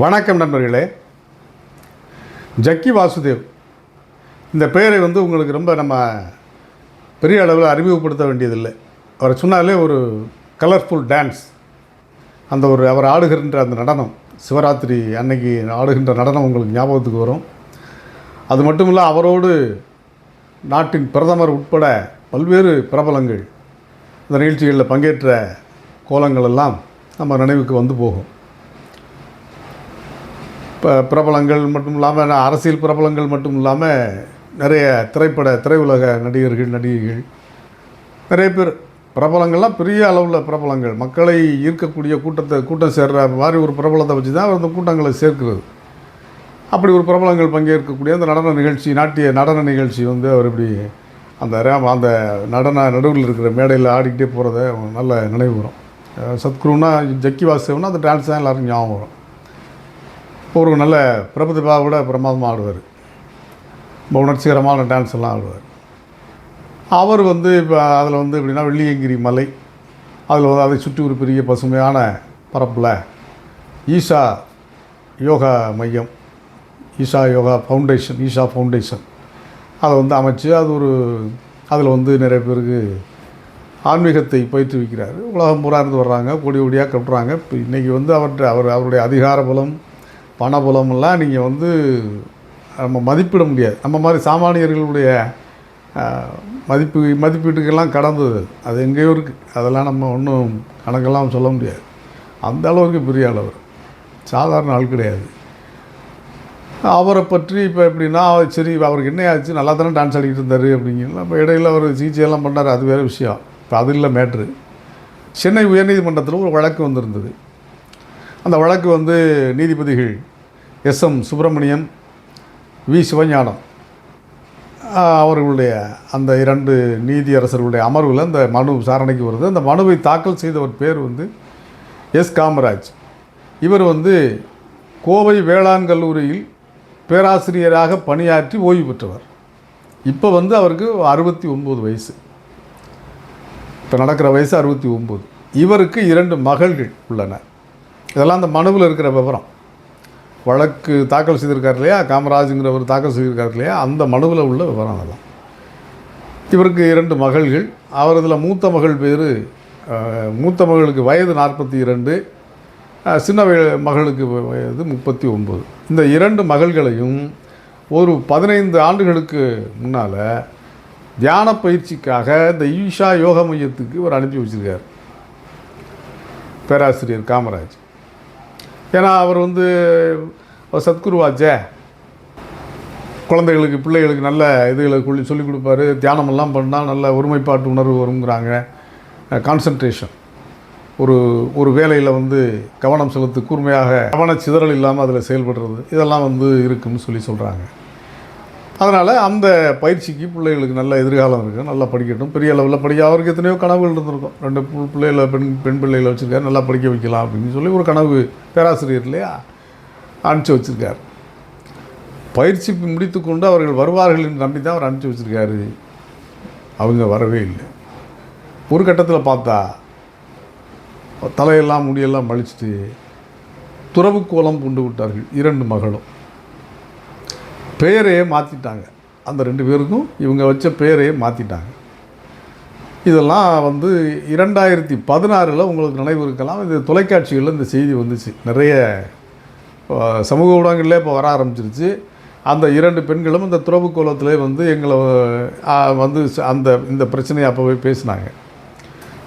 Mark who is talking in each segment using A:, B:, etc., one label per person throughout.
A: வணக்கம் நண்பர்களே. ஜக்கி வாசுதேவ். இந்த பெயரை வந்து உங்களுக்கு ரொம்ப நம்ம பெரிய அளவில் அறிமுகப்படுத்த வேண்டியதில்லை. அவரை சொன்னாலே ஒரு கலர்ஃபுல் டான்ஸ் அந்த ஒரு அவர் ஆடுகின்ற அந்த நடனம் சிவராத்திரி அன்னைக்கு ஆடுகின்ற நடனம் உங்களுக்கு ஞாபகத்துக்கு வரும். அது மட்டும் இல்லை அவரோடு நாட்டின் பிரதமர் உட்பட பல்வேறு பிரபலங்கள் இந்த நிகழ்ச்சிகளில் பங்கேற்ற கோலங்கள் எல்லாம் நம்ம நினைவுக்கு வந்து போகும். இப்போ பிரபலங்கள் மட்டும் இல்லாமல் அரசியல் பிரபலங்கள் மட்டும் இல்லாமல் நிறைய திரைப்பட திரையுலக நடிகர்கள் நடிகைகள் நிறைய பேர். பிரபலங்கள்லாம் பெரிய அளவில் பிரபலங்கள். மக்களை ஈர்க்கக்கூடிய கூட்டத்தை கூட்டம் சேர்கிற மாதிரி ஒரு பிரபலத்தை வச்சு தான் அந்த கூட்டங்களை சேர்க்கிறது. அப்படி ஒரு பிரபலங்கள் பங்கேற்கக்கூடிய அந்த நடன நிகழ்ச்சி நாட்டிய நடன நிகழ்ச்சி வந்து அவர் இப்படி அந்த ரேம் அந்த நடன நடுவில் இருக்கிற மேடையில் ஆடிக்கிட்டே போகிறத நல்ல நினைவு வரும். சத்குருன்னா ஜக்கி வாசுதேவனா அந்த டான்ஸ் தான் எல்லோரும் ஞாபகம் வரும். ஒரு நல்ல பிரபுதிபாவோட பிரமாதமாக ஆடுவார். ரொம்ப உணர்ச்சிகரமான டான்ஸ் எல்லாம் ஆடுவார். அவர் வந்து இப்போ அதில் வந்து எப்படின்னா வெள்ளியங்கிரி மலை அதில் வந்து அதை சுற்றி ஒரு பெரிய பசுமையான பரப்பில் ஈஷா யோகா மையம் ஈஷா யோகா ஃபவுண்டேஷன் ஈஷா ஃபவுண்டேஷன் அதை வந்து அமைச்சு அது ஒரு அதில் வந்து நிறைய பேருக்கு ஆன்மீகத்தை பயிற்றுவிக்கிறார். உலகம் பூரா இருந்து வர்றாங்க கொடி கொடியாக கட்டுறாங்க. இப்போ இன்றைக்கி வந்து அவர்கிட்ட அவர் அவருடைய அதிகார பலம் பணபலமெல்லாம் நீங்கள் வந்து நம்ம மதிப்பிட முடியாது. நம்ம மாதிரி சாமானியர்களுடைய மதிப்பு மதிப்பீட்டுக்கெல்லாம் கடந்தது. அது எங்கேயோ இருக்குது அதெல்லாம் நம்ம ஒன்றும் கணக்கெல்லாம் சொல்ல முடியாது. அந்த அளவுக்கு பெரிய அளவு. சாதாரண ஆள் கிடையாது. அவரை பற்றி இப்போ எப்படின்னா சரி அவருக்கு என்ன ஆச்சு? நல்லா தானே டான்ஸ் ஆடிக்கிட்டு இருந்தார் அப்படிங்கிற இப்போ இடையில அவர் சிகிச்சையெல்லாம் பண்ணார். அது வேறு விஷயம். இப்போ அது இல்லை மேட்ரு சென்னை உயர்நீதிமன்றத்தில் ஒரு வழக்கு வந்திருந்தது. அந்த வழக்கு வந்து நீதிபதிகள் S M Subramaniam V. Sivagnanam. அவர்களுடைய அந்த இரண்டு நீதியரசர்களுடைய அமர்வில் அந்த மனு விசாரணைக்கு வருது. அந்த மனுவை தாக்கல் செய்தவர் பேர் வந்து எஸ். காமராஜ். இவர் வந்து கோவை வேளாண் கல்லூரியில் பேராசிரியராக பணியாற்றி ஓய்வு பெற்றவர். இப்போ வந்து அவருக்கு அறுபத்தி ஒம்பது வயசு. இப்போ நடக்கிற வயசு அறுபத்தி ஒம்பது இவருக்கு இரண்டு மகள்கள் உள்ளன. இதெல்லாம் அந்த மனுவில் இருக்கிற விவரம். வழக்கு தாக்கல் செய்திருக்கார் இல்லையா? காமராஜுங்கிறவர் தாக்கல் செய்திருக்கார் இல்லையா? அந்த மனுவில் உள்ள விவரம் அதெல்லாம் இவருக்கு இரண்டு மகள்கள். அவர் இதில் மூத்த மகள் பேர் மூத்த மகளுக்கு வயது நாற்பத்தி இரண்டு சின்ன வய- மகளுக்கு வ- வயது முப்பத்தி ஒம்பது இந்த இரண்டு மகள்களையும் ஒரு பதினைந்து ஆண்டுகளுக்கு முன்னால் தியான பயிற்சிக்காக இந்த ஈஷா யோக மையத்துக்கு அவர் அனுப்பி வச்சிருக்கார். பேராசிரியர் காமராஜ். ஏன்னா அவர் வந்து சத்குருவாச்சே குழந்தைகளுக்கு பிள்ளைகளுக்கு நல்ல இதுகளை கொள்ளி சொல்லிக் கொடுப்பாரு. தியானமெல்லாம் பண்ணால் நல்ல ஒருமைப்பாட்டு உணர்வு வருங்கிறாங்க. கான்சன்ட்ரேஷன் ஒரு ஒரு வேலையில் வந்து கவனம் செலுத்து கூர்மையாக கவன சிதறல் இல்லாமல் அதில் செயல்படுறது. இதெல்லாம் வந்து இருக்குன்னு சொல்லி சொல்கிறாங்க அதனால் அந்த பயிற்சிக்கு பிள்ளைகளுக்கு நல்ல எதிர்காலம் இருக்குது நல்லா படிக்கட்டும். பெரிய அளவில் படிக்க அவருக்கு எத்தனையோ கனவுகள் இருந்திருக்கும். ரெண்டு பு- பிள்ளைகளை பெண் பெண் பிள்ளைகளை வச்சுருக்காரு. நல்லா படிக்க வைக்கலாம் அப்படின்னு சொல்லி ஒரு கனவு பேராசிரியர் இல்லையா? அனுப்பிச்சி வச்சுருக்கார். பயிற்சி முடித்து கொண்டு அவர்கள் வருவார்கள் என்று நம்பி தான் அவர் அனுப்பிச்சி வச்சுருக்காரு. அவங்க வரவே இல்லை. ஒரு கட்டத்தில் பார்த்தா தலையெல்லாம் முடியெல்லாம் மலிச்சிட்டு துறவு கோலம் கொண்டு விட்டார்கள். இரண்டு மகளும். பெயரையே மாற்றிட்டாங்க அந்த ரெண்டு பேருக்கும் இவங்க வச்ச பெயரையே மாற்றிட்டாங்க இதெல்லாம் வந்து இரண்டாயிரத்தி பதினாறில் உங்களுக்கு நினைவு இருக்கலாம். இது தொலைக்காட்சிகளில் இந்த செய்தி வந்துச்சு. நிறைய சமூக ஊடகங்களில் இப்போ வர ஆரம்பிச்சிருச்சு. அந்த இரண்டு பெண்களும் இந்த துறவு கோலத்திலே வந்து எங்களை வந்து அந்த இந்த பிரச்சனையை அப்போவே பேசினாங்க.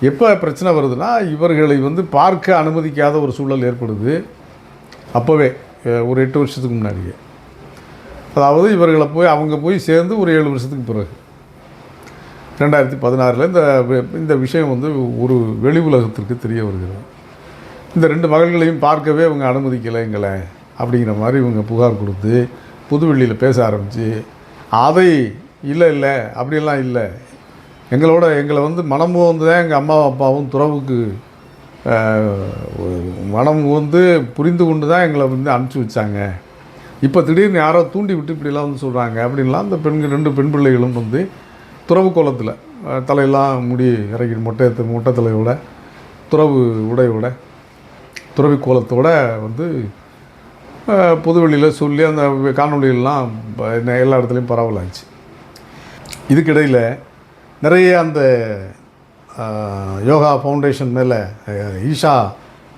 A: எப்போ பிரச்சனை வருதுன்னா இவர்களை வந்து பார்க்க அனுமதிக்காத ஒரு சூழல் ஏற்படுது. அப்போவே ஒரு எட்டு வருஷத்துக்கு முன்னாடியே. அதாவது இவர்களை போய் அவங்க போய் சேர்ந்து ஒரு ஏழு வருஷத்துக்கு பிறகு. ரெண்டாயிரத்தி பதினாறில் இந்த இந்த விஷயம் வந்து ஒரு வெளி உலகத்திற்கு தெரிய வருகிறது. இந்த ரெண்டு மகள்களையும் பார்க்கவே இவங்க அனுமதிக்கலை எங்களை அப்படிங்கிற மாதிரி இவங்க புகார் கொடுத்து புதுவெள்ளியில் பேச ஆரம்பித்து அதை இல்லை இல்லை அப்படியெல்லாம் இல்லை. எங்களோட எங்களை வந்து மனம் வந்து தான் எங்கள் அம்மாவும் அப்பாவும் துறவுக்கு மனம் வந்து புரிந்து கொண்டு தான் எங்களை வந்து அனுப்பிச்சி வச்சாங்க. இப்போ திடீர்னு யாரோ தூண்டி விட்டு இப்படிலாம் வந்து சொல்கிறாங்க அப்படின்லாம் அந்த பெண்கள் ரெண்டு பெண் பிள்ளைகளும் வந்து துறவு கோலத்தில் தலையெல்லாம் முடி இறக்கி மொட்டை மொட்டை தலையோட துறவு உடையோட துறவி கோலத்தோட வந்து பொதுவெளியில் சொல்லி அந்த காணொலியெல்லாம் எல்லா இடத்துலையும் பரவலாச்சு இதுக்கிடையில் நிறைய அந்த யோகா ஃபவுண்டேஷன் மேலே ஈஷா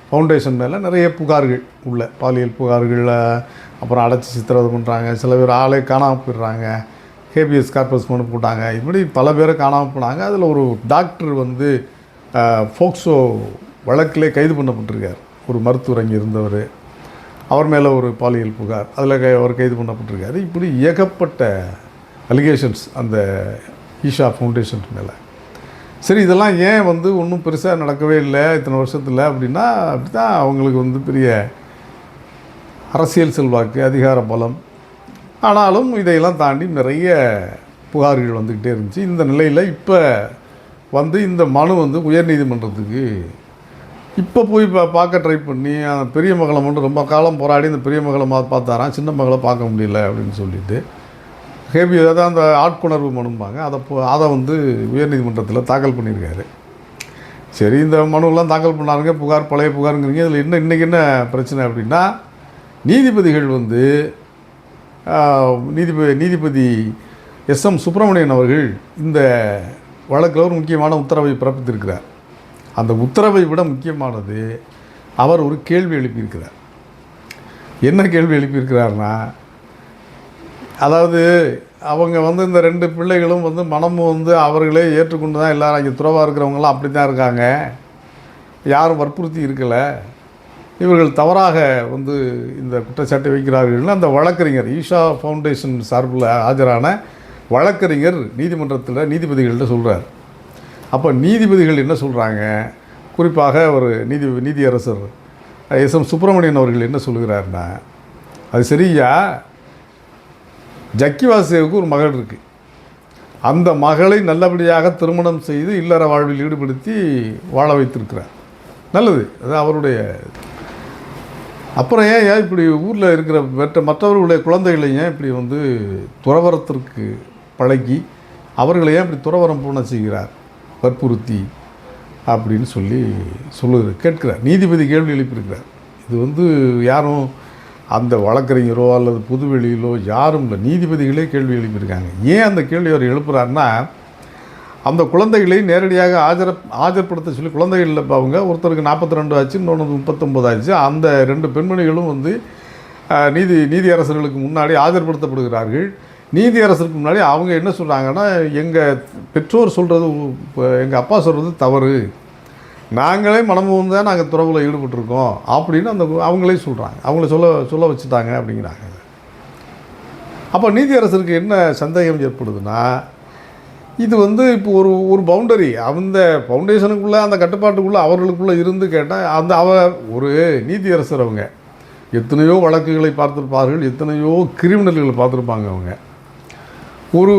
A: ஃபவுண்டேஷன் மேலே நிறைய புகார்கள் உள்ள பாலியல் புகார்களில் அப்புறம் அடைச்சி சித்திரவதை பண்ணுறாங்க சில பேர் ஆளே காணாமல் போயிடுறாங்க. ஹேபிஎஸ் கார்பஸ் மனு போட்டாங்க. இப்படி பல பேரை காணாமல் போனாங்க. அதில் ஒரு டாக்டர் வந்து ஃபோக்ஸோ வழக்கிலே கைது பண்ணப்பட்டிருக்கார். ஒரு மருத்துவர் அங்கே இருந்தவர். அவர் மேலே ஒரு பாலியல் புகார். அதில் கை அவர் கைது பண்ணப்பட்டிருக்காரு. இப்படி ஏகப்பட்ட அலிகேஷன்ஸ் அந்த ஈஷா ஃபவுண்டேஷன் மேலே. சரி இதெல்லாம் ஏன் வந்து ஒன்றும் பெருசாக நடக்கவே இல்லை இத்தனை வருஷத்தில் அப்படின்னா அப்படி தான் அவங்களுக்கு வந்து பெரிய அரசியல் செல்வாக்கு அதிகார பலம். ஆனாலும் இதையெல்லாம் தாண்டி நிறைய புகார்கள் வந்துக்கிட்டே இருந்துச்சு. இந்த நிலையில் இப்போ வந்து இந்த மனு வந்து உயர்நீதிமன்றத்துக்கு இப்போ போய் பா பார்க்க ட்ரை பண்ணி அந்த பெரிய மகளை மட்டும் ரொம்ப காலம் போராடி இந்த பெரிய மகளை மா பார்த்தாராம். சின்ன மகளை பார்க்க முடியல அப்படின்னு சொல்லிட்டு. ஹேபி அதாவது அந்த ஆட்கொணர்வு மனும்பாங்க. அதை போ அதை வந்து உயர்நீதிமன்றத்தில் தாக்கல் பண்ணியிருக்காரு. சரி இந்த மனுவெல்லாம் தாக்கல் பண்ணாருங்க. புகார் பழைய புகாருங்கிறீங்க. இதில் என்ன இன்றைக்கி என்ன பிரச்சனை அப்படின்னா நீதிபதிகள் வந்து நீதிபதி நீதிபதி எஸ் எம் சுப்பிரமணியன் அவர்கள் இந்த வழக்கில் ஒரு முக்கியமான உத்தரவை பிறப்பித்திருக்கிறார். அந்த உத்தரவை விட முக்கியமானது அவர் ஒரு கேள்வி எழுப்பியிருக்கிறார். என்ன கேள்வி எழுப்பியிருக்கிறார்னா அதாவது அவங்க வந்து இந்த ரெண்டு பிள்ளைகளும் வந்து மனமும் வந்து அவர்களே ஏற்றுக்கொண்டு தான் எல்லாரும் இங்கே துறவாக இருக்கிறவங்களாம் அப்படி தான் இருக்காங்க. யாரும் வற்புறுத்தி இருக்கலை. இவர்கள் தவறாக வந்து இந்த குற்றச்சாட்டை வைக்கிறார்கள்னு அந்த வழக்கறிஞர் ஈஷா ஃபவுண்டேஷன் சார்பில் ஆஜரான வழக்கறிஞர் நீதிமன்றத்தில் நீதிபதிகள்கிட்ட சொல்கிறார் அப்போ நீதிபதிகள் என்ன சொல்கிறாங்க குறிப்பாக ஒரு நீதி நீதியரசர் எஸ். எம். சுப்பிரமணியன் அவர்கள் என்ன சொல்கிறாருன்னா அது சரியா? ஜக்கி வாசுதேவுக்கு ஒரு மகள் இருக்குது அந்த மகளை நல்லபடியாக திருமணம் செய்து இல்லற வாழ்வில் ஈடுபடுத்தி வாழ வைத்திருக்கிறார். நல்லது அது அவருடைய. அப்புறம் ஏன் ஏன் இப்படி ஊரில் இருக்கிற மற்ற மற்றவர்களுடைய குழந்தைகளை ஏன் இப்படி வந்து துறவரத்திற்கு பழகி அவர்களை ஏன் இப்படி துறவரம் போன செய்கிறார்? வற்புறுத்தி அப்படின்னு சொல்லி சொல்லுகிறார் கேட்கிறார். நீதிபதி கேள்வி எழுப்பியிருக்கிறார். இது வந்து யாரும் அந்த வழக்கறிஞரோ அல்லது புதுவெளியிலோ யாரும் இல்லை. நீதிபதிகளே கேள்வி எழுப்பியிருக்காங்க. ஏன் அந்த கேள்வி அவர் எழுப்புறாருன்னா அந்த குழந்தைகளை நேரடியாக ஆஜர ஆஜர்படுத்த சொல்லி குழந்தைகள் இல்லை. அவங்க ஒருத்தருக்கு நாற்பத்தி ரெண்டு ஆச்சு இன்னொன்று முப்பத்தொம்பது ஆச்சு. அந்த ரெண்டு பெண்மணிகளும் வந்து நீதி நீதியரசர்களுக்கு முன்னாடி ஆஜர்படுத்தப்படுகிறார்கள். நீதியரசருக்கு முன்னாடி அவங்க என்ன சொல்கிறாங்கன்னா எங்கள் பெற்றோர் சொல்கிறது எங்கள் அப்பா சொல்கிறது தவறு. நாங்களே மனமும் தான் நாங்கள் துறவில் ஈடுபட்டிருக்கோம் அப்படின்னு அந்த அவங்களே சொல்கிறாங்க அவங்கள சொல்ல சொல்ல வச்சுட்டாங்க அப்படிங்கிறாங்க. அப்போ நீதியரசருக்கு என்ன சந்தேகம் ஏற்படுதுன்னா இது வந்து இப்போ ஒரு ஒரு பவுண்டரி அந்த ஃபவுண்டேஷனுக்குள்ளே அந்த கட்டுப்பாட்டுக்குள்ளே அவர்களுக்குள்ளே இருந்து கேட்டால் அந்த அவ ஒரு நீதியரசர் அவங்க. எத்தனையோ வழக்குகளை பார்த்துருப்பார்கள் எத்தனையோ கிரிமினல்களை பார்த்துருப்பாங்க அவங்க. ஒரு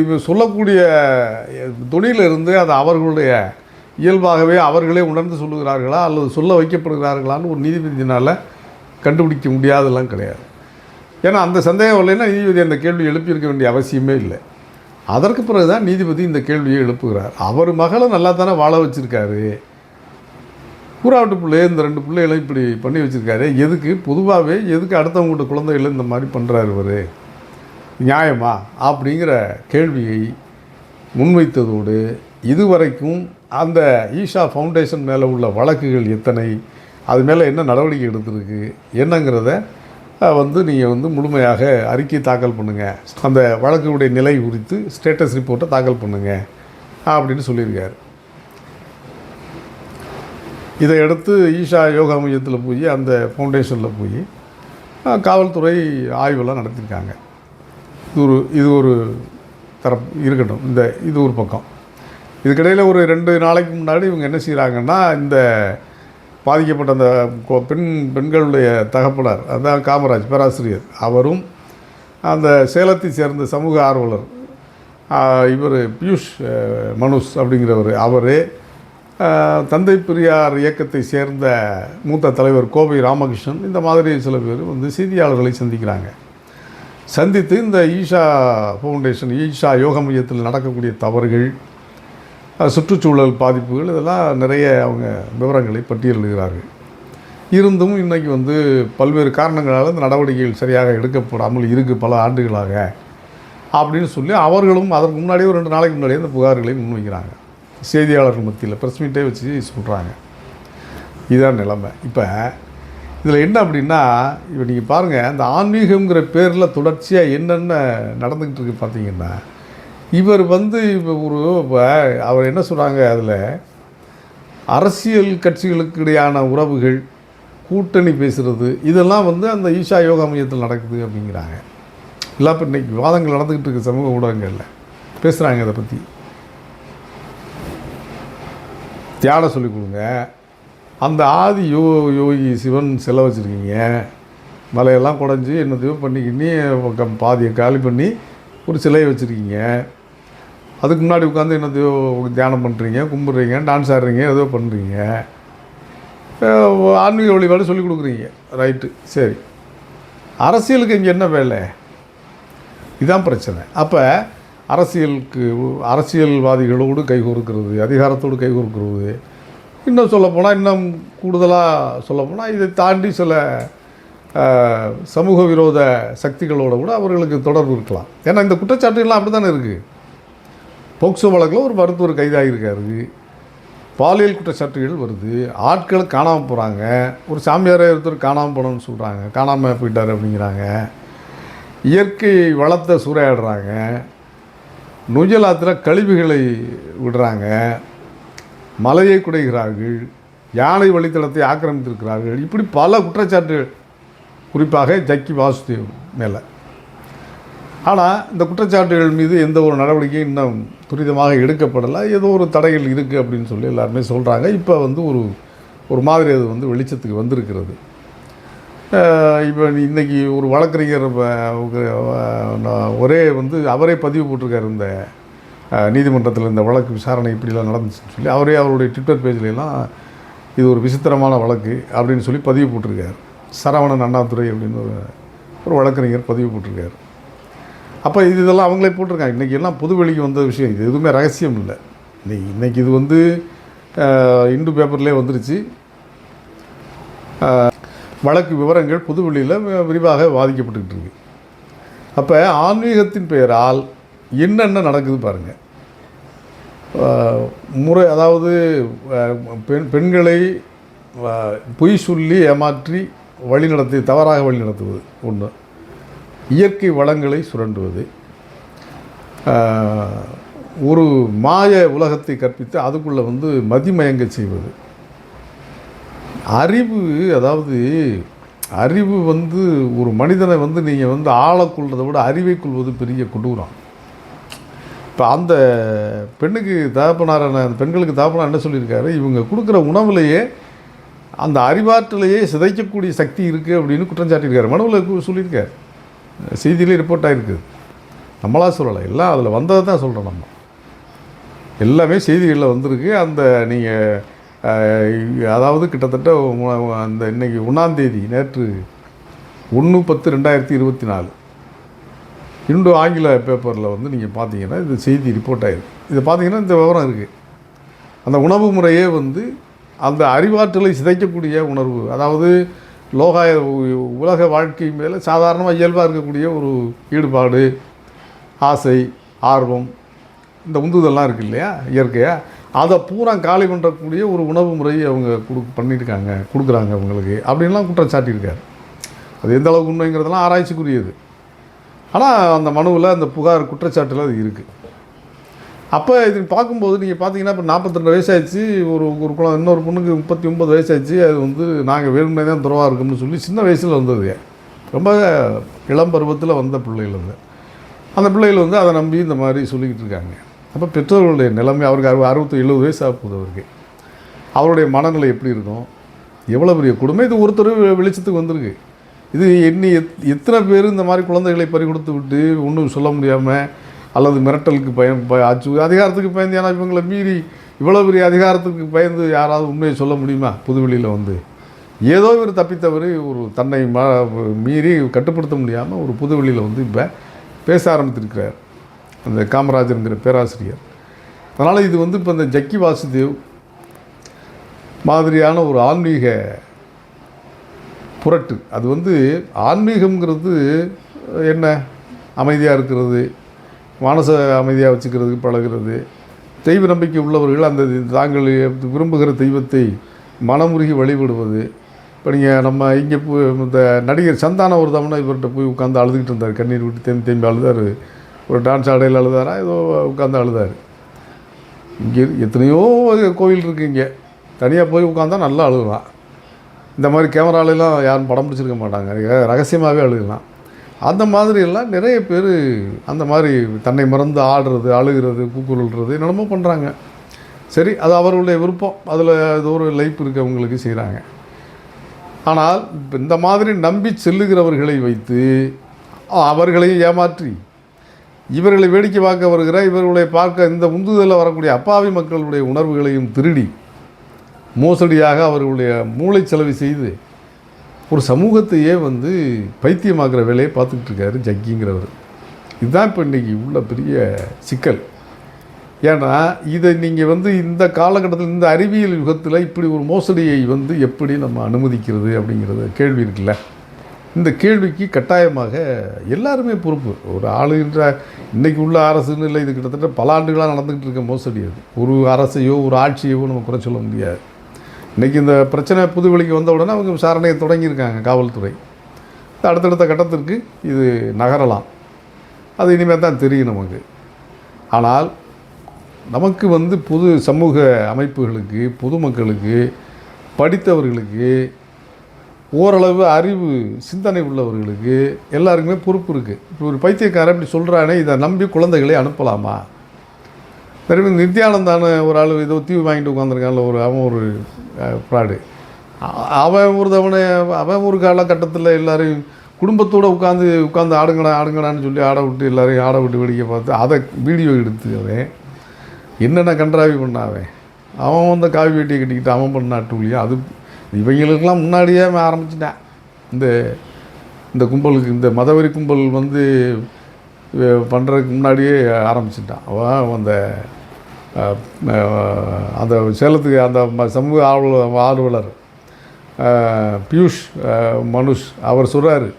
A: இது சொல்லக்கூடிய துணியில இருந்து அது அவர்களுடைய இயல்பாகவே அவர்களே உணர்ந்து சொல்லுகிறார்களா அல்லது சொல்ல வைக்கப்படுகிறார்களான்னு ஒரு நீதிபதியினால் கண்டுபிடிக்க முடியாதெல்லாம் கிடையாது. ஏன்னா அந்த சந்தேகம் இல்லைன்னா நீதிபதி அந்த கேள்வி எழுப்பியிருக்க வேண்டிய அவசியமே இல்லை. அதற்கு பிறகு தான் நீதிபதி இந்த கேள்வியை எழுப்புகிறார். அவர் மகளை நல்லா தானே வாழ வச்சுருக்காரு. கூறாவட்டு பிள்ளைய இந்த ரெண்டு பிள்ளைகளையும் இப்படி பண்ணி வச்சுருக்காரு. எதுக்கு? பொதுவாகவே எதுக்கு அடுத்தவங்கள்ட்ட குழந்தைகளை இந்த மாதிரி பண்ணுறாரு இவர்? நியாயமா அப்படிங்கிற கேள்வியை முன்வைத்ததோடு இதுவரைக்கும் அந்த ஈஷா ஃபவுண்டேஷன் மேலே உள்ள வழக்குகள் எத்தனை அது மேலே என்ன நடவடிக்கை எடுத்திருக்கு என்னங்கிறத வந்து நீங்கள் வந்து முழுமையாக அறிக்கை தாக்கல் பண்ணுங்கள் அந்த வழக்குடைய நிலை குறித்து ஸ்டேட்டஸ் ரிப்போர்ட்டை தாக்கல் பண்ணுங்கள் அப்படின்னு சொல்லியிருக்காரு. இதையடுத்து ஈஷா யோகா மையத்தில் போய் அந்த ஃபவுண்டேஷனில் போய் காவல்துறை ஆய்வெல்லாம் நடத்தியிருக்காங்க இது ஒரு இது ஒரு தரப்பு இருக்கட்டும். இந்த இது ஒரு பக்கம். இதுக்கிடையில் ஒரு ரெண்டு நாளைக்கு முன்னாடி இவங்க என்ன செய்கிறாங்கன்னா இந்த பாதிக்கப்பட்ட அந்த பெண் பெண்களுடைய தகப்பனார் அதான் காமராஜ் பேராசிரியர். அவரும் அந்த சேலத்தை சேர்ந்த சமூக ஆர்வலர் இவர் பியூஷ் மனுஷ் அப்படிங்கிறவர். அவர் தந்தை பெரியார் இயக்கத்தை சேர்ந்த மூத்த தலைவர் கோவை ராமகிருஷ்ணன் இந்த மாதிரி சில பேர் வந்து செய்தியாளர்களை சந்திக்கிறாங்க. சந்தித்து இந்த ஈஷா ஃபவுண்டேஷன் ஈஷா யோக மையத்தில் நடக்கக்கூடிய தவறுகள் சுற்றுச்சூழல் பாதிப்புகள் இதெல்லாம் நிறைய அவங்க விவரங்களை பட்டியலிடுகிறார்கள் இருந்தும் இன்றைக்கி வந்து பல்வேறு காரணங்களால் இந்த நடவடிக்கைகள் சரியாக எடுக்கப்படாமல் இருக்குது பல ஆண்டுகளாக அப்படின்னு சொல்லி அவர்களும் அதற்கு முன்னாடியே ஒரு ரெண்டு நாளைக்கு முன்னாடியே இந்த புகார்களை முன்வைக்கிறாங்க. செய்தியாளர்கள் மத்தியில் ப்ரெஸ் மீட்டே வச்சு சொல்கிறாங்க இதுதான் நிலைமை. இப்போ இதில் என்ன அப்படின்னா இப்போ நீங்கள் பாருங்கள் இந்த ஆன்மீகங்கிற பேரில் தொடர்ச்சியாக என்னென்ன நடந்துக்கிட்டு இருக்கு பார்த்தீங்கன்னா இவர் வந்து இப்போ ஒரு இப்போ அவர் என்ன சொல்கிறாங்க அதில்? அரசியல் கட்சிகளுக்கு இடையான உறவுகள் கூட்டணி பேசுகிறது இதெல்லாம் வந்து அந்த ஈஷா யோகா மையத்தில் நடக்குது அப்படிங்கிறாங்க. இல்லை இப்போ இன்றைக்கி விவாதங்கள் நடந்துக்கிட்டு இருக்கு சமூக ஊடகங்களில். பேசுகிறாங்க இதை பற்றி தியானம் சொல்லிக் கொடுங்க. அந்த ஆதி யோ யோகி சிவன் சிலை வச்சுருக்கீங்க. மலையெல்லாம் குடஞ்சி என்னத்தையோ பண்ணிக்கின்னு பாதியை காலி பண்ணி ஒரு சிலையை வச்சுருக்கீங்க. அதுக்கு முன்னாடி உட்காந்து என்னத்தையோ தியானம் பண்ணுறீங்க கும்பிட்றீங்க டான்ஸ் ஆடுறீங்க ஏதோ பண்ணுறீங்க ஆன்மீக வழிபாடு சொல்லிக் கொடுக்குறீங்க. ரைட்டு சரி. அரசியலுக்கு இங்கே என்ன வேலை? இதுதான் பிரச்சனை. அப்போ அரசியலுக்கு அரசியல்வாதிகளோடு கைகோர்க்கிறது அதிகாரத்தோடு கைகோர்க்கிறது இன்னும் சொல்லப்போனால் இன்னும் கூடுதலாக சொல்லப்போனால் இதை தாண்டி சில சமூக விரோத சக்திகளோடு கூட அவர்களுக்கு தொடர்பு இருக்கலாம். ஏன்னா இந்த குற்றச்சாட்டுகள்லாம் அப்படி தானே இருக்குது போக்சோ வழக்கில் ஒரு மருத்துவர் கைதாகிருக்காரு பாலியல் குற்றச்சாட்டுகள் வருது. ஆட்களை காணாமல் போகிறாங்க ஒரு சாமியாரே ஒருத்தர் காணாமல் போனோம்னு சொல்கிறாங்க காணாமல் போயிட்டார் அப்படிங்கிறாங்க. இயற்கை வளத்தை சூறையாடுறாங்க. நுஜலாத்தில் கழிவுகளை விடுறாங்க. மலையை குடைகிறார்கள் யானை வழித்தடத்தை ஆக்கிரமித்திருக்கிறார்கள் இப்படி பல குற்றச்சாட்டுகள் குறிப்பாக ஜக்கி வாசுதேவ் மேலே. ஆனால் இந்த குற்றச்சாட்டுகள் மீது எந்த ஒரு நடவடிக்கையும் இன்னும் துரிதமாக எடுக்கப்படலை. ஏதோ ஒரு தடைகள் இருக்குது அப்படின்னு சொல்லி எல்லாருமே சொல்கிறாங்க இப்போ வந்து ஒரு ஒரு மாதிரி அது வந்து வெளிச்சத்துக்கு வந்திருக்கிறது. இப்போ இன்னைக்கு ஒரு வழக்கறிஞர் ஒரே வந்து அவரே பதிவு போட்டிருக்காரு இந்த நீதிமன்றத்தில் இந்த வழக்கு விசாரணை இப்படிலாம் நடந்துச்சுன்னு சொல்லி அவரே அவருடைய ட்விட்டர் பேஜ்லாம் இது ஒரு விசித்திரமான வழக்கு அப்படின்னு சொல்லி பதிவு போட்டிருக்கார். சரவணன் அண்ணாதுரை அப்படின்னு ஒரு ஒரு வழக்கறிஞர் பதிவு போட்டிருக்கார். அப்போ இது இதெல்லாம் அவங்களே போட்டிருக்காங்க. இன்றைக்கி எல்லாம் புதுவெளிக்கு வந்த விஷயம். இது எதுவுமே ரகசியம் இல்லை. இன்னைக்கு இன்றைக்கி இது வந்து இந்து பேப்பர்லேயே வந்துருச்சு. வழக்கு விவரங்கள் புதுவெளியில் விரிவாக பாதிக்கப்பட்டுக்கிட்டு இருக்கு. அப்போ ஆன்மீகத்தின் பெயரால் என்னென்ன நடக்குது பாருங்கள் முறை அதாவது பெண் பெண்களை பொய் சொல்லி ஏமாற்றி வழிநடத்தி தவறாக வழிநடத்துவது ஒன்று இயற்கை வளங்களை சுரண்டுவது. ஒரு மாய உலகத்தை கற்பித்து அதுக்குள்ளே வந்து மதிமயங்க செய்வது. அறிவு அதாவது அறிவு வந்து ஒரு மனிதனை வந்து நீங்கள் வந்து ஆளக்கொள்றதை விட அறிவை கொள்வது பெரிய கொடூரம். இப்போ அந்த பெண்ணுக்கு தகப்பனாரான அந்த பெண்களுக்கு தகப்பனார் என்ன சொல்லியிருக்காரு? இவங்க கொடுக்குற உணவுலையே அந்த அறிவாற்றலையே சிதைக்கக்கூடிய சக்தி இருக்குது அப்படின்னு குற்றம் சாட்டியிருக்காரு. மனுவில் கு- சொல்லியிருக்காரு. செய்தியிலே ரிப்போர்ட் ஆகிருக்குது நம்மளாக சொல்லலை. எல்லாம் அதில் வந்ததை தான் சொல்கிறோம் நம்ம. எல்லாமே செய்திகளில் வந்திருக்கு. அந்த நீங்கள் அதாவது கிட்டத்தட்ட அந்த இன்றைக்கி ஒன்றாந்தேதி நேற்று ஒன்று பத்து ரெண்டாயிரத்தி இருபத்தி நாலு. இந்து ஆங்கில பேப்பரில் வந்து நீங்கள் பார்த்தீங்கன்னா இது செய்தி ரிப்போர்ட் ஆகிருக்கு இது பார்த்தீங்கன்னா இந்த விவரம் இருக்குது அந்த உணவு முறையே வந்து அந்த அறிவாற்றலை சிதைக்கக்கூடிய உணர்வு அதாவது லோகாய உலக வாழ்க்கை மேலே சாதாரணமாக இயல்பாக இருக்கக்கூடிய ஒரு ஈடுபாடு ஆசை ஆர்வம் இந்த உந்துதெல்லாம் இருக்கு இல்லையா? இயற்கையாக அதை பூரா காலி பண்ணுறக்கூடிய ஒரு உணவு முறையை அவங்க கொடு பண்ணியிருக்காங்க கொடுக்குறாங்க அவங்களுக்கு. அப்படின்லாம் குற்றம் சாட்டியிருக்காரு. அது எந்த அளவுக்கு உண்மைங்கிறதெல்லாம் ஆராய்ச்சிக்குரியது. ஆனால் அந்த மனுவில் அந்த புகார் குற்றச்சாட்டில் அது இருக்குது அப்போ இது பார்க்கும்போது நீங்கள் பார்த்தீங்கன்னா இப்போ நாற்பத்திரெண்டு வயசாகிடுச்சு ஒரு ஒரு குழந்தை இன்னொரு பொண்ணுக்கு முப்பத்தி ஒம்பது வயசாகிடுச்சு அது வந்து நாங்கள் வேணும்னே தான் துறவாக இருக்கும்னு சொல்லி சின்ன வயசில் வந்தது ரொம்ப இளம் பருவத்தில் வந்த பிள்ளைகள் வந்து அந்த பிள்ளைகள் வந்து அதை நம்பி இந்த மாதிரி சொல்லிக்கிட்டு இருக்காங்க. அப்போ பெற்றோர்களுடைய நிலைமை அவருக்கு அறுபது அறுபத்தி எழுபது வயசு ஆகுது போகுது அவருக்கு. அவருடைய மனநிலை எப்படி இருக்கும்? எவ்வளோ பெரிய கொடுமை. இது ஒருத்தர் வெளிச்சத்துக்கு வந்திருக்கு. இது எண்ணி எத் எத்தனை பேர் இந்த மாதிரி குழந்தைகளை பறி கொடுத்து விட்டு ஒன்றும் சொல்ல முடியாமல் அல்லது மிரட்டலுக்கு பயம் ஆச்சு அதிகாரத்துக்கு பயந்து ஏன்னா இவங்களை மீறி இவ்வளோ பெரிய அதிகாரத்துக்கு பயந்து யாராவது உண்மையை சொல்ல முடியுமா? புதுவெளியில் வந்து. ஏதோ இவர் தப்பித்தவர் ஒரு தன்னை மீறி கட்டுப்படுத்த முடியாமல் ஒரு புதுவெளியில் வந்து இப்போ பேச ஆரம்பித்திருக்கிறார். அந்த காமராஜருங்கிற பேராசிரியர். அதனால் இது வந்து இப்போ இந்த ஜக்கி வாசுதேவ் மாதிரியான ஒரு ஆன்மீக புரட்டு. அது வந்து ஆன்மீகம்ங்கிறது என்ன? அமைதியாக இருக்கிறது. மனசை அமைதியாக வச்சுக்கிறதுக்கு பழகிறது. தெய்வ நம்பிக்கை உள்ளவர்கள் அந்த தாங்கள் விரும்புகிற தெய்வத்தை மனமுருகி வழிபடுவது. இப்போ நீங்கள் நம்ம இங்கே போய் இந்த நடிகர் சந்தானம் ஒரு தமனை இவர்கிட்ட போய் உட்காந்து அழுதுகிட்டு இருந்தார். கண்ணீர் விட்டு தேம்பி தேம்பி அழுதார். ஒரு டான்ஸ் ஆடையில் அழுதாரா? ஏதோ உட்காந்து அழுதார். இங்கே எத்தனையோ கோவில் இருக்குது இங்கே. தனியாக போய் உட்காந்தா நல்லா அழுகலாம் இந்த மாதிரி கேமராலெலாம் யாரும் படம் பிடிச்சிருக்க மாட்டாங்க. ரகசியமாகவே அழுகலாம் அந்த மாதிரி எல்லாம் நிறைய பேர் அந்த மாதிரி தன்னை மறந்து ஆடுறது அழுகிறது கூக்குரல்றது என்னென்னமோ பண்ணுறாங்க சரி அது அவர்களுடைய விருப்பம். அதில் அது ஒரு லைஃப் இருக்கவங்களுக்கு செய்கிறாங்க ஆனால் இப்போ இந்த மாதிரி நம்பி செல்லுகிறவர்களை வைத்து அவர்களையும் ஏமாற்றி இவர்களை வேடிக்கை பார்க்க வருகிற இவர்களை பார்க்க இந்த உந்துதலில் வரக்கூடிய அப்பாவி மக்களுடைய உணர்வுகளையும் திருடி மோசடியாக அவர்களுடைய மூளை செலவு செய்து ஒரு சமூகத்தையே வந்து பைத்தியமாக்குற வேலையை பார்த்துக்கிட்டு இருக்காரு ஜக்கிங்கிறவர். இதுதான் இப்போ இன்றைக்கி உள்ள பெரிய சிக்கல். ஏன்னா இதை நீங்கள் வந்து இந்த காலகட்டத்தில் இந்த அறிவியல் யுகத்தில் இப்படி ஒரு மோசடியை வந்து எப்படி நம்ம அனுமதிக்கிறது அப்படிங்கிறது கேள்வி இருக்குல்ல? இந்த கேள்விக்கு கட்டாயமாக எல்லாருமே பொறுப்பு. ஒரு ஆளுகின்ற இன்றைக்கி உள்ள அரசுன்னு இல்லை இது கிட்டத்தட்ட பல ஆண்டுகளாக நடந்துக்கிட்டு இருக்க மோசடி அது. ஒரு அரசையோ ஒரு ஆட்சியவோ நம்ம குறை சொல்ல முடியாது. இன்றைக்கி இந்த பிரச்சனை புதுவெளிக்கு வந்த உடனே அவங்க விசாரணையை தொடங்கியிருக்காங்க காவல்துறை. அடுத்தடுத்த கட்டத்திற்கு இது நகரலாம். அது இனிமேல் தான் தெரியும் நமக்கு. ஆனால் நமக்கு வந்து பொது சமூக அமைப்புகளுக்கு பொதுமக்களுக்கு படித்தவர்களுக்கு ஓரளவு அறிவு சிந்தனை உள்ளவர்களுக்கு எல்லாருக்குமே பொறுப்பு இருக்குது இப்போ ஒரு பைத்தியக்காரன் இப்படி சொல்கிறானே இதை நம்பி குழந்தைகளை அனுப்பலாமா? திரும்பி நித்யானந்தான ஒரு ஆள் ஏதோ தீவு வாங்கிட்டு உட்காந்துருக்கான்ல ஒரு அவன் ஒரு ஃப்ராடு அவன் ஒரு தவணை அவன் ஒரு காலகட்டத்தில் எல்லோரையும் குடும்பத்தோடு உட்காந்து உட்காந்து ஆடுங்கடா ஆடுங்கடான்னு சொல்லி ஆட விட்டு எல்லாரையும் ஆட விட்டு வேடிக்கை பார்த்து அதை வீடியோ எடுத்து அவன் என்னென்ன கன்றாவி பண்ணாவே அவன்? வந்து காவி வேட்டியை கட்டிக்கிட்டு அவன் பண்ண டூலியா அது இவங்களுக்கெல்லாம் முன்னாடியே அவன் ஆரம்பிச்சிட்டான். இந்த இந்த கும்பலுக்கு இந்த மதவெறி கும்பல் வந்து பண்ணுறதுக்கு முன்னாடியே ஆரம்பிச்சிட்டான். அவன் அந்த அந்த சேலத்துக்கு அந்த ம- சமூக ஆர்வலர் ஆர்வலர் பியூஷ் மனுஷ் அவர் சொல்கிறாரு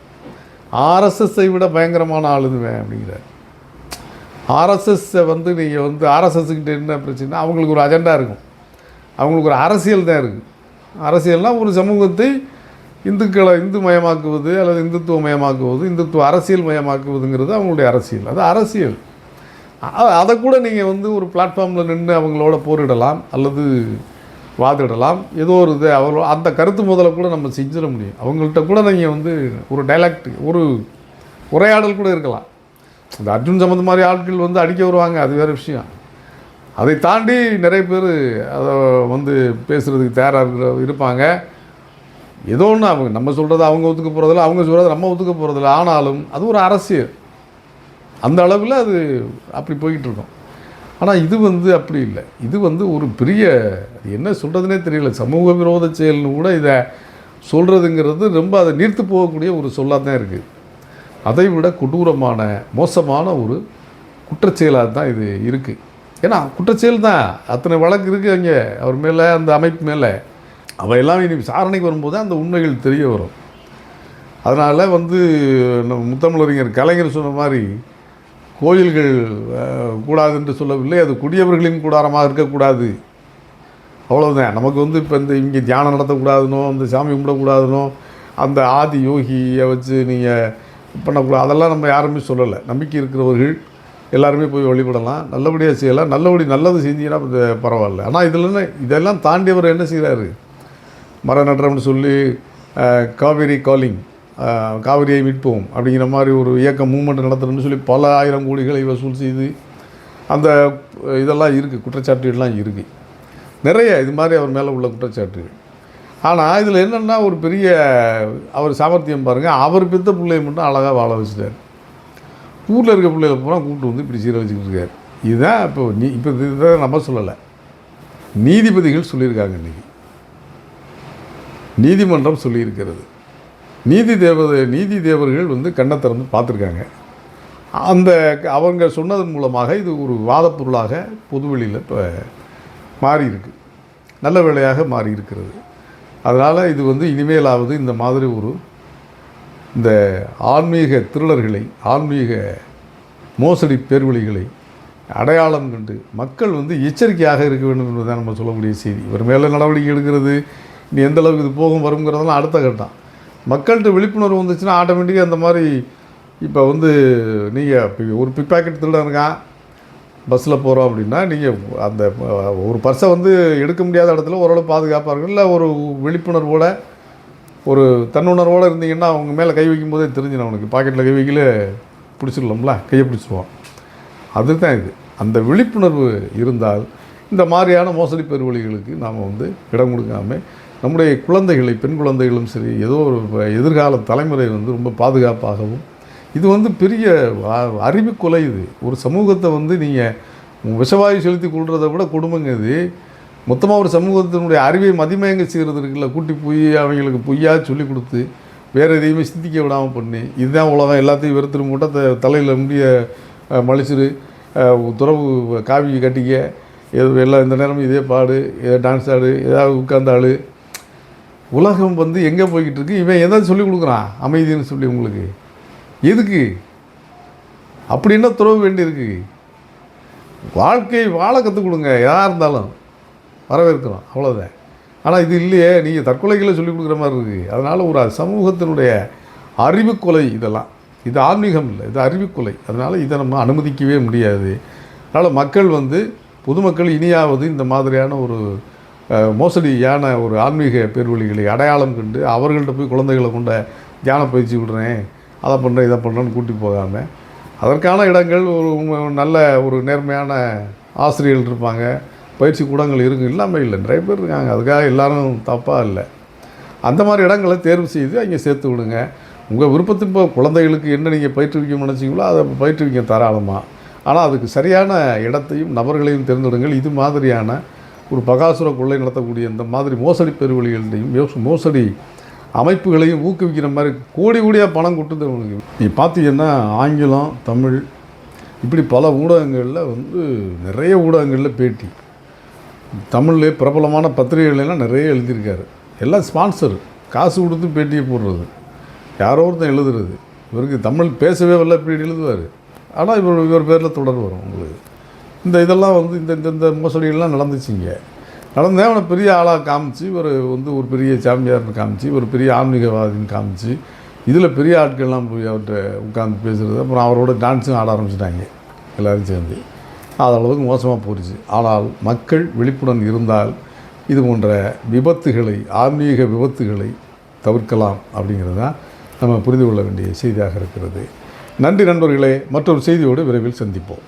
A: ஆர்எஸ்எஸ்ஸை விட பயங்கரமான ஆளுதுவேன் அப்படிங்கிறார். ஆர்எஸ்எஸ்ஸை வந்து நீங்கள் வந்து ஆர்எஸ்எஸ்கிட்ட என்ன பிரச்சனை அவங்களுக்கு ஒரு அஜெண்டா இருக்கும். அவங்களுக்கு ஒரு அரசியல் தான் இருக்குது அரசியல்னால் ஒரு சமூகத்தை இந்துக்களை இந்து மயமாக்குவது அல்லது இந்துத்துவ மயமாக்குவது இந்துத்துவ அரசியல் மயமாக்குவதுங்கிறது அவங்களுடைய அரசியல். அது அரசியல். அதை கூட நீங்கள் வந்து ஒரு பிளாட்ஃபார்மில் நின்று அவங்களோட போரிடலாம் அல்லது வாதிடலாம். ஏதோ ஒரு இது அவர் அந்த கருத்து முதல்ல கூட நம்ம செஞ்சிட முடியும். அவங்கள்ட்ட கூட நீங்கள் வந்து ஒரு டைலாக்ட் ஒரு உரையாடல் கூட இருக்கலாம். இந்த அர்ஜுன் சம்மந்த மாதிரி ஆட்கள் வந்து அடிக்க வருவாங்க அது வேறு விஷயம். அதை தாண்டி நிறைய பேர் அதை வந்து பேசுகிறதுக்கு தயாராக இருக்கிற இருப்பாங்க. ஏதோ ஒன்று அவங்க நம்ம சொல்கிறத அவங்க ஒத்துக்க போகிறதில்ல அவங்க சொல்கிறது நம்ம ஒத்துக்க போகிறதில்ல ஆனாலும் அது ஒரு அரசியல். அந்த அளவில் அது அப்படி போய்கிட்டுருக்கும் ஆனால் இது வந்து அப்படி இல்லை. இது வந்து ஒரு பெரிய அது என்ன சொல்கிறதுனே தெரியல. சமூக விரோத செயல்னு கூட இதை சொல்கிறதுங்கிறது ரொம்ப அதை நீர்த்து போகக்கூடிய ஒரு சொல்லாக தான் இருக்குது அதை விட கொடூரமான மோசமான ஒரு குற்றச்செயலாக தான் இது இருக்குது ஏன்னா குற்றச்செயல் தான். அத்தனை வழக்கு இருக்குது அங்கே. அவர் மேலே அந்த அமைப்பு மேலே. அவையெல்லாம் இனி விசாரணைக்கு வரும்போது அந்த உண்மைகள் தெரிய வரும். அதனால் வந்து நம்ம முத்தமிழறிஞர் கலைஞர் சொன்ன மாதிரி கோயில்கள் கூடாது என்று சொல்லவில்லை. அது குடியவர்களின் கூடாரமாக இருக்கக்கூடாது. அவ்வளோதான் நமக்கு வந்து இப்போ இந்த இங்கே தியானம் நடத்தக்கூடாதுனோ அந்த சாமி கும்பிடக்கூடாதுனோ அந்த ஆதி யோகியை வச்சு நீங்கள் பண்ணக்கூடாது. அதெல்லாம் நம்ம யாருமே சொல்லலை. நம்பிக்கை இருக்கிறவர்கள் எல்லாருமே போய் வழிபடலாம். நல்லபடியாக செய்யலாம். நல்லபடி நல்லது செஞ்சீங்கன்னா பரவாயில்ல. ஆனால் இதில் இதெல்லாம் தாண்டியவர் என்ன செய்கிறாரு மர நடுறோம்னு சொல்லி காவேரி காலிங். காவிரியை மீட்போம் அப்படிங்கிற மாதிரி ஒரு இயக்கம் மூமெண்ட் நடத்தணும்னு சொல்லி பல ஆயிரம் கோடிகளை வசூல் செய்து அந்த இதெல்லாம் இருக்குது குற்றச்சாட்டுகள்லாம் இருக்குது நிறைய இது மாதிரி அவர் மேலே உள்ள குற்றச்சாட்டுகள். ஆனால் இதில் என்னென்னா ஒரு பெரிய அவர் சாமர்த்தியம் பாருங்கள் அவர் பெத்த பிள்ளையை மட்டும் அழகாக வாழ வச்சுட்டார். ஊரில் இருக்க பிள்ளைகளை பூரா கூப்பிட்டு வந்து இப்படி சீர வச்சுக்கிட்டு இருக்காரு. இதுதான் இப்போ நீ இப்போ இதை நம்ம சொல்லலை. நீதிபதிகள் சொல்லியிருக்காங்க இன்றைக்கி நீதிமன்றம் சொல்லியிருக்கிறது. நீதி தேவதை நீதி தேவர்கள் வந்து கண்ணை திறந்து பார்த்துருக்காங்க. அந்த அவங்க சொன்னதன் மூலமாக இது ஒரு வாதப்பொருளாக பொதுவெளியில் இப்போ மாறியிருக்கு. நல்ல வேலையாக மாறி இருக்கிறது அதனால் இது வந்து இனிமேலாவது இந்த மாதிரி ஒரு இந்த ஆன்மீக திருடர்களை ஆன்மீக மோசடி பேர்வழிகளை அடையாளம் கண்டு மக்கள் வந்து எச்சரிக்கையாக இருக்க வேண்டும் என்பதுதான் நம்ம சொல்லக்கூடிய செய்தி. இவர் மேலே நடவடிக்கை எடுக்கிறது இனி எந்த அளவுக்கு இது போகும் வருங்கிறதெல்லாம் அடுத்த கட்டம். மக்கள்கிட்ட விழிப்புணர்வு வந்துச்சுன்னா ஆட்டோமேட்டிக்காக அந்த மாதிரி இப்போ வந்து நீங்கள் ஒரு பிக் பாக்கெட் திருடன் இருக்கான் பஸ்ஸில் போகிறோம் அப்படின்னா நீங்கள் அந்த ஒரு பர்ஸை வந்து எடுக்க முடியாத இடத்துல ஓரளவு பாதுகாப்பாக இருக்கும் இல்லை ஒரு விழிப்புணர்வோட ஒரு தன்னுணர்வோடு இருந்தீங்கன்னா அவங்க மேலே கை வைக்கும் போதே தெரிஞ்சிடும் அவனுக்கு. பாக்கெட்டில் கை வைக்கல பிடிச்சிடலாம்ல கையை பிடிச்சிருவான் அதுதான் இது. அந்த விழிப்புணர்வு இருந்தால் இந்த மாதிரியான மோசடி பெருவழிகளுக்கு நாம் வந்து இடம் கொடுக்காம நம்முடைய குழந்தைகளை பெண் குழந்தைகளும் சரி ஏதோ ஒரு எதிர்கால தலைமுறை வந்து ரொம்ப பாதுகாப்பாகவும் இது வந்து பெரிய அ- அறிவு கொலை இது. ஒரு சமூகத்தை வந்து நீங்கள் விஷவாயு செலுத்தி கொள்றதை விட கொடுமைங்க இது. மொத்தமாக ஒரு சமூகத்தினுடைய அறிவை மதிமயங்க செய்கிறது இருக்குல்ல கூட்டி போய் அவங்களுக்கு பொய்யா சொல்லி கொடுத்து வேறு எதையுமே சிந்திக்க விடாமல் பண்ணி இதுதான் உலகம் எல்லாத்தையும் வெறுத்துட்டு மூட்டை தலையில் முடிய மலிச்சிரு துறவு காவி கட்டிக்க எது எல்லாம் இந்த நேரமும் இதே பாடு ஏதோ டான்ஸ் ஆடு ஏதாவது உட்காந்தாள் உலகம் வந்து எங்கே போய்கிட்டு இருக்கு இவன் எதாவது சொல்லி கொடுக்குறான்? அமைதின்னு சொல்லி உங்களுக்கு. எதுக்கு? அப்படி என்ன துறவு வேண்டியிருக்கு? வாழ்க்கையை வாழ கற்றுக் கொடுங்க. யாராக இருந்தாலும் வரவேற்கிறோம். அவ்வளோதான் ஆனால் இது இல்லையே. நீங்கள் தற்கொலைகளை சொல்லிக் கொடுக்குற மாதிரி இருக்குது அதனால் ஒரு சமூகத்தினுடைய அறிவுக்கொலை இதெல்லாம். இது ஆன்மீகம் இல்லை. இது அறிவுக்கொலை. அதனால் இதை நம்ம அனுமதிக்கவே முடியாது. அதனால் மக்கள் வந்து பொதுமக்கள் இனியாவது இந்த மாதிரியான ஒரு மோசடியான ஒரு ஆன்மீக பேர்வழிகளை அடையாளம் கண்டு அவர்கள்ட்ட போய் குழந்தைகளை கொண்ட தியான பயிற்சி விடுறேன் அதை பண்ணுறேன் இதை பண்ணுறேன்னு கூட்டி போகாமல் அதற்கான இடங்கள் ஒரு நல்ல ஒரு நேர்மையான ஆசிரியர்கள் இருப்பாங்க பயிற்சி கூடங்கள் இருக்கு இல்லாமல் இல்லை நிறைய பேர் இருக்காங்க அதுக்காக எல்லோரும் தப்பாக இல்லை. அந்த மாதிரி இடங்களை தேர்வு செய்து அங்கே சேர்த்து விடுங்க. உங்கள் விருப்பத்தின் இப்போ குழந்தைகளுக்கு என்ன நீங்கள் பயிற்றுவிக்க நினச்சிங்களோ அதை பயிற்றுவிக்க தாராளமாக ஆனால் அதுக்கு சரியான இடத்தையும் நபர்களையும் தேர்ந்தெடுங்கள். இது மாதிரியான ஒரு பகாசுர கொள்ளை நடத்தக்கூடிய இந்த மாதிரி மோசடி பெருவழிகளையும் மோசடி அமைப்புகளையும் ஊக்குவிக்கிற மாதிரி கோடி கோடியாக பணம் கொடுத்து உங்களுக்கு நீ பார்த்தீங்கன்னா ஆங்கிலம் தமிழ் இப்படி பல ஊடகங்களில் வந்து நிறைய ஊடகங்களில் பேட்டி. தமிழ்லேயே பிரபலமான பத்திரிகைகளெல்லாம் நிறைய எழுதியிருக்காரு. எல்லாம் ஸ்பான்சர் காசு கொடுத்து பேட்டியை போடுறது. யாரோ ஒருத்தன் எழுதுறது. இவருக்கு தமிழ் பேசவே வரல இப்படி எழுதுவார். ஆனால் இவர் இவர் பேரில் தொடர் வரும் உங்களுக்கு. இந்த இதெல்லாம் வந்து இந்த இந்த இந்த மோசடிகள்லாம் நடந்துச்சுங்க நடந்தே அவனை பெரிய ஆளாக காமிச்சு ஒரு வந்து ஒரு பெரிய சாமியார்னு காமிச்சு ஒரு பெரிய ஆன்மீகவாதின்னு காமிச்சு இதில் பெரிய ஆட்கள்லாம் போய் அவர்கிட்ட உட்காந்து பேசுகிறது அப்புறம் அவரோட டான்ஸும் ஆட ஆரம்பிச்சிட்டாங்க எல்லோரும் சேர்ந்து. அது அளவுக்கு மோசமாக போயிடுச்சு. ஆனால் மக்கள் விழிப்புடன் இருந்தால் இது போன்ற விபத்துகளை ஆன்மீக விபத்துகளை தவிர்க்கலாம் அப்படிங்கிறது தான் நம்ம புரிந்து கொள்ள வேண்டிய செய்தியாக இருக்கிறது. நன்றி நண்பர்களே மற்றொரு செய்தியோடு விரைவில் சந்திப்போம்.